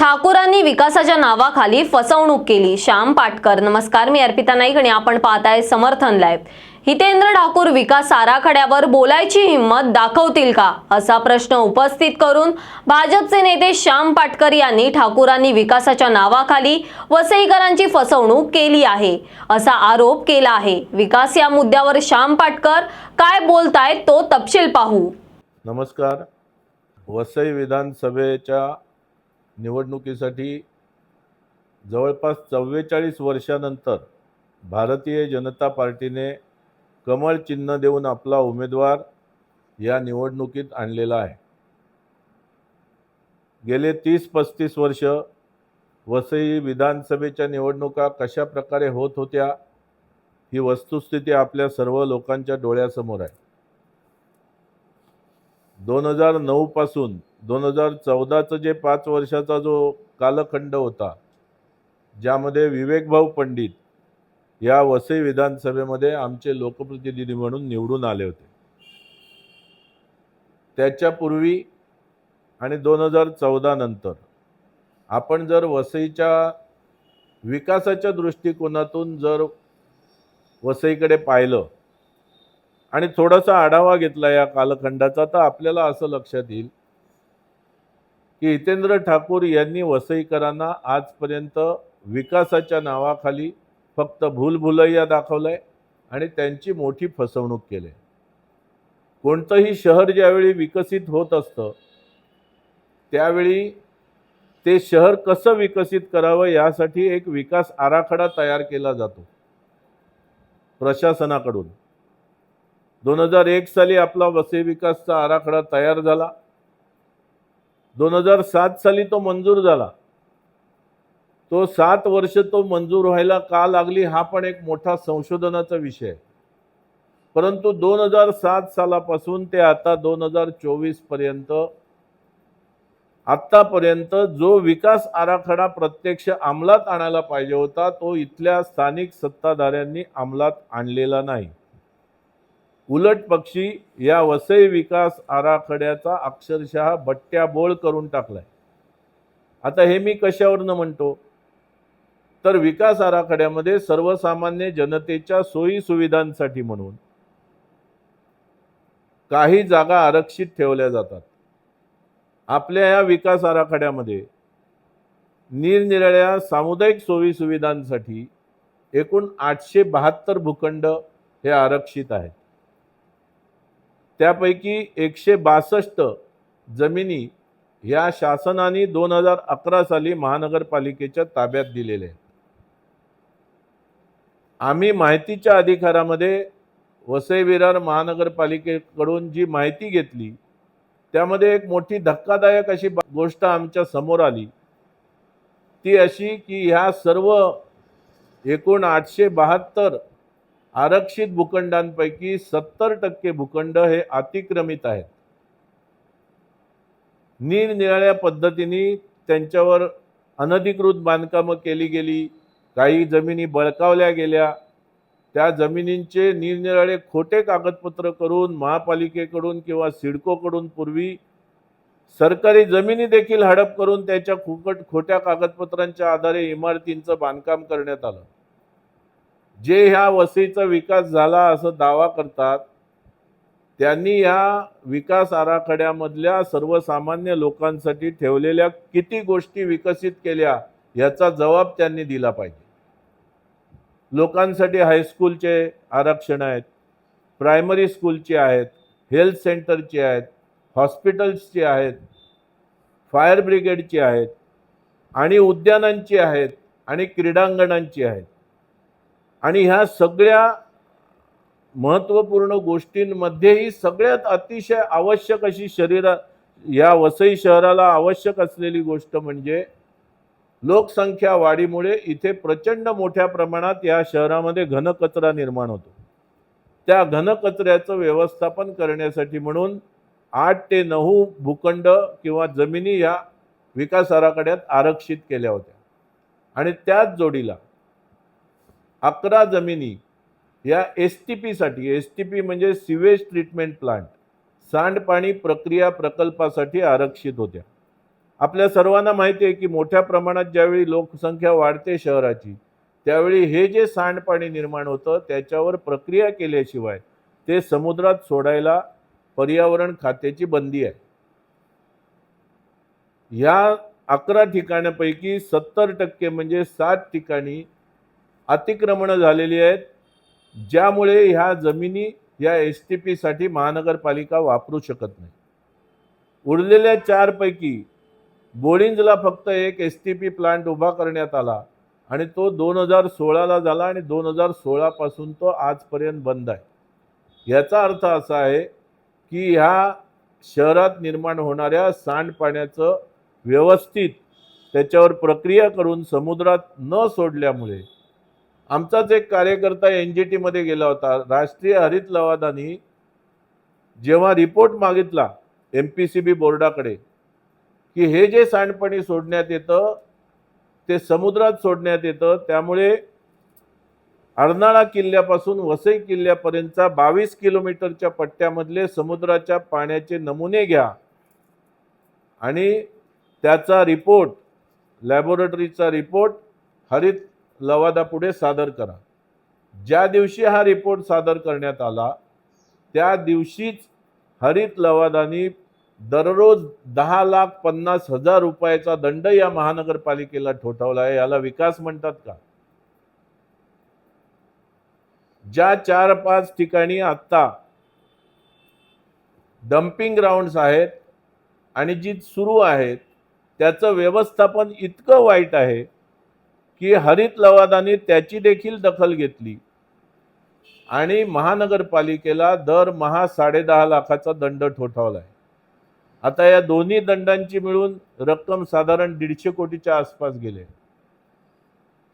ठाकूरांनी विकासाच्या नावाखाली फसवणूक केली. श्याम पाटकर नमस्कार मी अर्पिता नाईक आणि आपण पाहताय समर्थन लाईव्ह. हितेंद्र ठाकूर विकास आराखड्यावर बोलायची हिंमत दाखवतील का? असा प्रश्न उपस्थित करून भाजपचे नेते श्याम पाटकर यांनी ठाकूरांनी विकासाच्या नावाखाली वसईकरांची फसवणूक केली आहे असा आरोप केला आहे. विकास या मुद्द्यावर श्याम पाटकर काय बोलतायत तो तपशील पाहू. नमस्कार. वसई विधानसभेच्या निवडणुकीसाठी जवळपास चव्वेचाळीस वर्षानंतर भारतीय जनता पार्टीने कमळ चिन्ह देऊन आपला उमेदवार या निवडणुकीत आणलेला आहे. गेले तीस पस्तीस वर्ष वसई विधानसभेच्या निवडणुका कशा प्रकारे होत होत्या ही वस्तुस्थिती आपल्या सर्व लोकांच्या डोळ्यासमोर आहे. दोन हजार नऊपासून दोन हजार चौदाचं जे पाच वर्षाचा जो कालखंड होता ज्यामध्ये विवेकभाऊ पंडित या वसई विधानसभेमध्ये आमचे लोकप्रतिनिधी म्हणून निवडून आले होते. त्याच्यापूर्वी आणि दोन हजार चौदा नंतर आपण जर वसईच्या विकासाच्या दृष्टिकोनातून जर वसईकडे पाहिलं आणि थोडासा आढावा घेतला या कालखंडाचा तर आपल्याला असं लक्षात येईल की हितेंद्र ठाकूर यांनी वसईकरांना आजपर्यंत विकासाच्या नावाखाली फक्त भूलभुलैया दाखवलंय आणि त्यांची मोठी फसवणूक केली. कोणतंही शहर ज्यावेळी विकसित होत असतं त्यावेळी ते शहर कसं विकसित करावं यासाठी एक विकास आराखडा तयार केला जातो प्रशासनाकडून. दोन हजार एक साली आपला वसई विकासचा आराखडा तयार झाला. दोन हजार सात साली तो मंजूर झाला. तो सात वर्ष तो मंजूर व्हायला का लागली हा पण एक मोठा संशोधनाचा विषय. आहे परंतु दोन हजार सात सालापासून ते आता दोन हजार चोवीसपर्यंत आत्तापर्यंत जो विकास आराखडा प्रत्यक्ष अंमलात आणायला पाहिजे होता तो इथल्या स्थानिक सत्ताधाऱ्यांनी अंमलात आणलेला नाही. उलट पक्षी या वसई विकास आराखड्याचा अक्षरशः बट्ट्याबोळ करून टाकलाय. आता हे मी कशावरनं म्हणतो? तर विकास आराखड्यामध्ये सर्वसामान्य जनतेच्या सोयी सुविधांसाठी म्हणून. काही जागा आरक्षित ठेवल्या जातात. आपल्या या विकास आराखड्यामध्ये निरनिराळ्या सामुदायिक सोयी सुविधांसाठी एकूण आठशे बहात्तर भूखंड हे आरक्षित आहेत. त्यापैकी एकशे बासष्ट जमिनी ह्या शासनाने दोन हजार अकरा साली महानगरपालिकेच्या ताब्यात दिलेल्या आहेत. आम्ही माहितीच्या अधिकारामध्ये वसई विरार महानगरपालिकेकडून जी माहिती घेतली त्यामध्ये एक मोठी धक्कादायक अशी गोष्ट आमच्यासमोर आली. ती अशी की ह्या सर्व एकूण आठशे बहात्तर आरक्षित भूखंडांपैकी सत्तर टक्के भूखंड हे अतिक्रमित आहेत. निरनिराळ्या पद्धतीने त्यांच्यावर अनधिकृत बांधकामं केली गेली काही जमिनी बळकावल्या गेल्या. त्या जमिनींचे निरनिराळे खोटे कागदपत्र करून महापालिकेकडून किंवा सिडकोकडून पूर्वी सरकारी जमिनी देखील हडप करून त्याच्या फुकट खोट्या कागदपत्रांच्या आधारे इमारतींचं बांधकाम करण्यात आलं. जे ह्या वसईचा विकास झाला असं दावा करतात त्यांनी या विकास आराखड्यामधल्या सर्वसामान्य लोकांसाठी ठेवलेल्या किती गोष्टी विकसित केल्या याचा जबाब त्यांनी दिला पाहिजे. लोकांसाठी हायस्कूलचे आरक्षण आहेत प्रायमरी स्कूलचे आहेत हेल्थ सेंटरचे आहेत हॉस्पिटल्सचे आहेत फायर ब्रिगेडची आहेत आणि उद्यानांची आहेत आणि क्रीडांगणांची आहेत. आणि ह्या सगळ्या महत्त्वपूर्ण गोष्टींमध्येही सगळ्यात अतिशय आवश्यक अशी शरीरा या वसई शहराला आवश्यक असलेली गोष्ट म्हणजे लोकसंख्या वाढीमुळे इथे प्रचंड मोठ्या प्रमाणात या शहरामध्ये घनकचरा निर्माण होतो. त्या घनकचऱ्याचं व्यवस्थापन करण्यासाठी म्हणून आठ ते नऊ भूखंड किंवा जमिनी या विकास आराखड्यात आरक्षित केल्या होत्या. आणि त्याच जोडीला अकरा जमिनी या एस टी पीसाठी एस टी पी म्हणजे सिवेज ट्रीटमेंट प्लांट सांडपाणी प्रक्रिया प्रकल्पासाठी आरक्षित होत्या. आपल्या सर्वांना माहिती आहे की मोठ्या प्रमाणात ज्यावेळी लोकसंख्या वाढते शहराची त्यावेळी हे जे सांडपाणी निर्माण होतं त्याच्यावर प्रक्रिया केल्याशिवाय ते समुद्रात सोडायला पर्यावरण खात्याची बंदी आहे. ह्या अकरा ठिकाणापैकी सत्तर टक्के म्हणजे सात ठिकाणी अतिक्रमणं झालेली आहेत. ज्यामुळे ह्या जमिनी या एस टी पीसाठी महानगरपालिका वापरू शकत नाही. उरलेल्या चारपैकी बोळिंजला फक्त एक एस टी पी प्लांट उभा करण्यात आला आणि तो दोन हजार सोळाला झाला आणि दोन हजार सोळापासून तो आजपर्यंत बंद आहे. याचा अर्थ असा आहे की ह्या शहरात निर्माण होणाऱ्या सांडपाण्याचं व्यवस्थित त्याच्यावर प्रक्रिया करून समुद्रात न सोडल्यामुळे आमचाच एक कार्यकर्ता एन जी टीमध्ये गेला होता. राष्ट्रीय हरित लवादानी जेव्हा रिपोर्ट मागितला एम पी सी बी बोर्डाकडे की हे जे सांडपाणी सोडण्यात येतं ते समुद्रात सोडण्यात येतं त्यामुळे अर्नाळा किल्ल्यापासून वसई किल्ल्यापर्यंतचा बावीस किलोमीटरच्या पट्ट्यामधले समुद्राच्या पाण्याचे नमुने घ्या. आणि त्याचा रिपोर्ट लॅबोरेटरीचा रिपोर्ट हरित लवादापुढे सादर करा. ज्या दिवशी हा रिपोर्ट सादर करण्यात आला त्या दिवशीच हरित लवादानी दररोज दहा लाख पन्नास हजार रुपयाचा दंड या महानगरपालिकेला ठोठावला आहे. याला विकास म्हणतात का? ज्या चार पाच ठिकाणी आत्ता डम्पिंग ग्राउंड्स आहेत आणि जी सुरू आहेत त्याचं व्यवस्थापन इतकं वाईट आहे की हरित लवादाने त्याची देखील दखल घेतली. आणि महानगरपालिकेला दरमहा साडेदहा लाखाचा दंड ठोठावला आहे आता या दोन्ही दंडांची मिळून रक्कम साधारण दीडशे कोटीच्या आसपास गेले.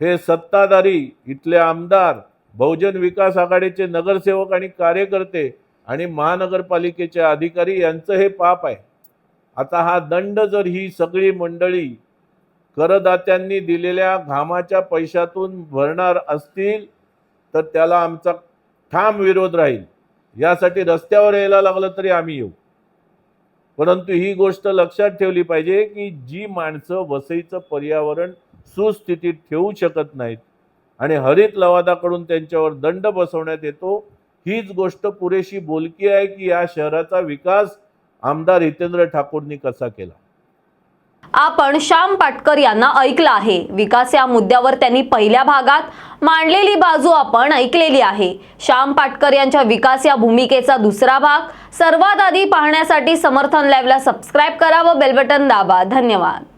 हे सत्ताधारी इथले आमदार बहुजन विकास आघाडीचे नगरसेवक आणि कार्यकर्ते आणि महानगरपालिकेचे अधिकारी यांचं हे पाप आहे. आता हा दंड जर ही सगळी मंडळी करदात्यांनी दिलेल्या घामाच्या पैशातून भरणार असतील तर त्याला आमचा ठाम विरोध राहील. यासाठी रस्त्यावर यायला लागलं तरी आम्ही येऊ. परंतु ही गोष्ट लक्षात ठेवली पाहिजे की जी माणसं वसईचं पर्यावरण सुस्थितीत ठेवू शकत नाहीत आणि हरित लवादाकडून त्यांच्यावर दंड बसवण्यात येतो हीच गोष्ट पुरेशी बोलकी आहे की या शहराचा विकास आमदार हितेंद्र ठाकूरनी कसा केला? आपण श्याम पाटकर यांना ऐकलं आहे. विकास या मुद्द्यावर त्यांनी पहिल्या भागात मांडलेली बाजू आपण ऐकलेली आहे. श्याम पाटकर यांच्या विकास या भूमिकेचा दुसरा भाग सर्वात आधी पाहण्यासाठी समर्थन लाईव्हला सबस्क्राईब करा व बेलबटन दाबा. धन्यवाद.